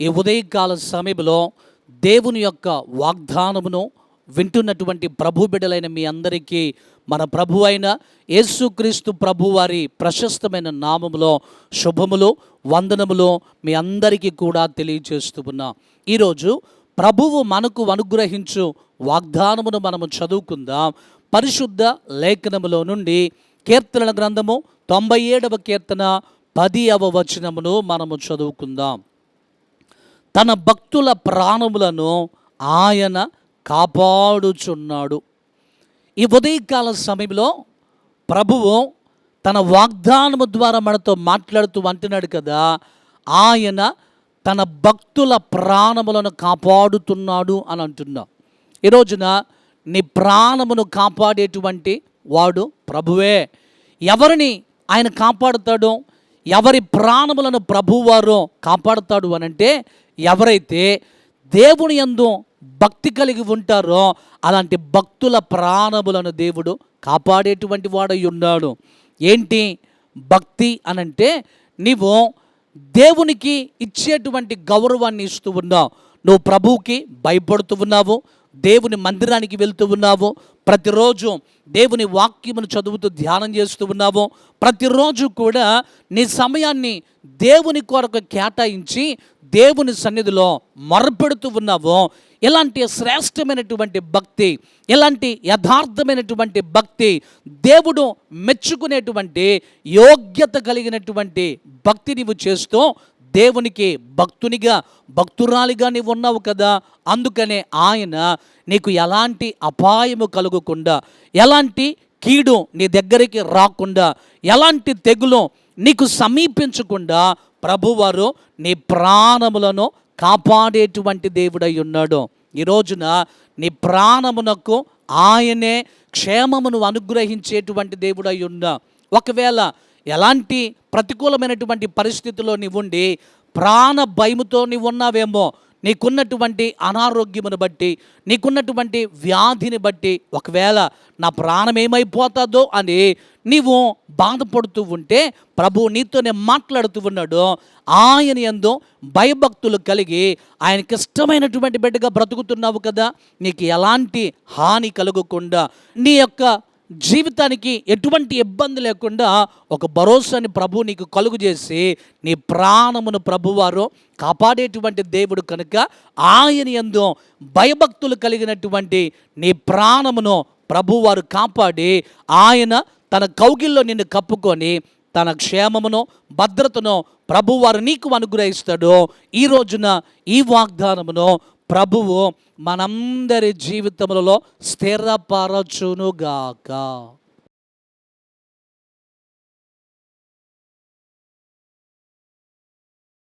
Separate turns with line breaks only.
ఈ ఉదయకాల సమయంలో దేవుని యొక్క వాగ్దానమును వింటున్నటువంటి ప్రభు బిడ్డలైన మీ అందరికీ మన ప్రభు అయిన యేసుక్రీస్తు ప్రభు వారి ప్రశస్తమైన నామములో శుభములు వందనములు మీ అందరికీ కూడా తెలియజేస్తూ ఉన్నా. ఈరోజు ప్రభువు మనకు అనుగ్రహించు వాగ్దానమును మనము చదువుకుందాం. పరిశుద్ధ లేఖనములో నుండి కీర్తనల గ్రంథము తొంభై ఏడవ కీర్తన పదియవ వచనమును మనము చదువుకుందాం. తన భక్తుల ప్రాణములను ఆయన కాపాడుచున్నాడు. ఈ ఉదయకాల సమయంలో ప్రభువు తన వాగ్దానము ద్వారా మనతో మాట్లాడుతూ అంటున్నాడు కదా ఆయన తన భక్తుల ప్రాణములను కాపాడుతున్నాడు అని అంటున్నా. ఈ రోజున నీ ప్రాణమును కాపాడేటువంటి వాడు ప్రభువే. ఎవరిని ఆయన కాపాడుతాడు? ఎవరి ప్రాణములను ప్రభువారు కాపాడుతాడు అనంటే ఎవరైతే దేవుని యందు భక్తి కలిగి ఉంటారో అలాంటి భక్తుల ప్రాణములను దేవుడు కాపాడేటువంటి వాడై ఉన్నాడు. ఏంటి? భక్తి అనంటే నీవు దేవునికి ఇచ్చేటువంటి గౌరవాన్ని ఇస్తూ ఉన్నావు. నువ్వు ప్రభువుకి భయపడుతూ ఉన్నావు. దేవుని మందిరానికి వెళ్తూ ఉన్నావు. ప్రతిరోజు దేవుని వాక్యమును చదువుతూ ధ్యానం చేస్తూ ఉన్నావు ప్రతిరోజు కూడా నీ సమయాన్ని దేవుని కొరకు కేటాయించి దేవుని సన్నిధిలో మొరపెడుతూ ఉన్నావు ఇలాంటి శ్రేష్టమైనటువంటి భక్తి ఇలాంటి యథార్థమైనటువంటి భక్తి దేవుడు మెచ్చుకునేటువంటి యోగ్యత కలిగినటువంటి భక్తి నీవు చేస్తూ దేవునికి భక్తునిగా భక్తురాలిగా నీవు ఉన్నావు కదా అందుకనే ఆయన నీకు ఎలాంటి అపాయము కలుగకుండా ఎలాంటి కీడు నీ దగ్గరికి రాకుండా ఎలాంటి తెగులు నీకు సమీపించకుండా ప్రభువారు నీ ప్రాణములను కాపాడేటువంటి దేవుడై ఉన్నాడు. ఈ రోజున నీ ప్రాణమునకు ఆయనే క్షేమమును అనుగ్రహించేటువంటి దేవుడై ఉన్నా. ఒకవేళ ఎలాంటి ప్రతికూలమైనటువంటి పరిస్థితిలో నీవుండి ప్రాణ భయముతో నీవు ఉన్నావేమో నీకున్నటువంటి అనారోగ్యమును బట్టి నీకున్నటువంటి వ్యాధిని బట్టి ఒకవేళ నా ప్రాణం ఏమైపోతుందో అని నీవు బాధపడుతూ ఉంటే ప్రభు నీతోనే మాట్లాడుతూ ఉన్నాడు. ఆయన ఎందు భయభక్తులు కలిగి ఆయనకి ఇష్టమైనటువంటి బిడ్డగా బ్రతుకుతున్నావు కదా నీకు ఎలాంటి హాని కలగకుండా నీ యొక్క జీవితానికి ఎటువంటి ఇబ్బంది లేకుండా ఒక భరోసాని ప్రభు నీకు కలుగు చేసి నీ ప్రాణమును ప్రభువారు కాపాడేటువంటి దేవుడు కనుక ఆయన ఎందు భయభక్తులు కలిగినటువంటి నీ ప్రాణమును ప్రభువారు కాపాడి ఆయన తన కౌగిల్లో నిన్ను కప్పుకొని తన క్షేమమును భద్రతను ప్రభువారు నీకు అనుగ్రహిస్తాడు. ఈ రోజున ఈ వాగ్దానమును ప్రభువు మనందరి జీవితములలో స్థిరపరచునుగాక.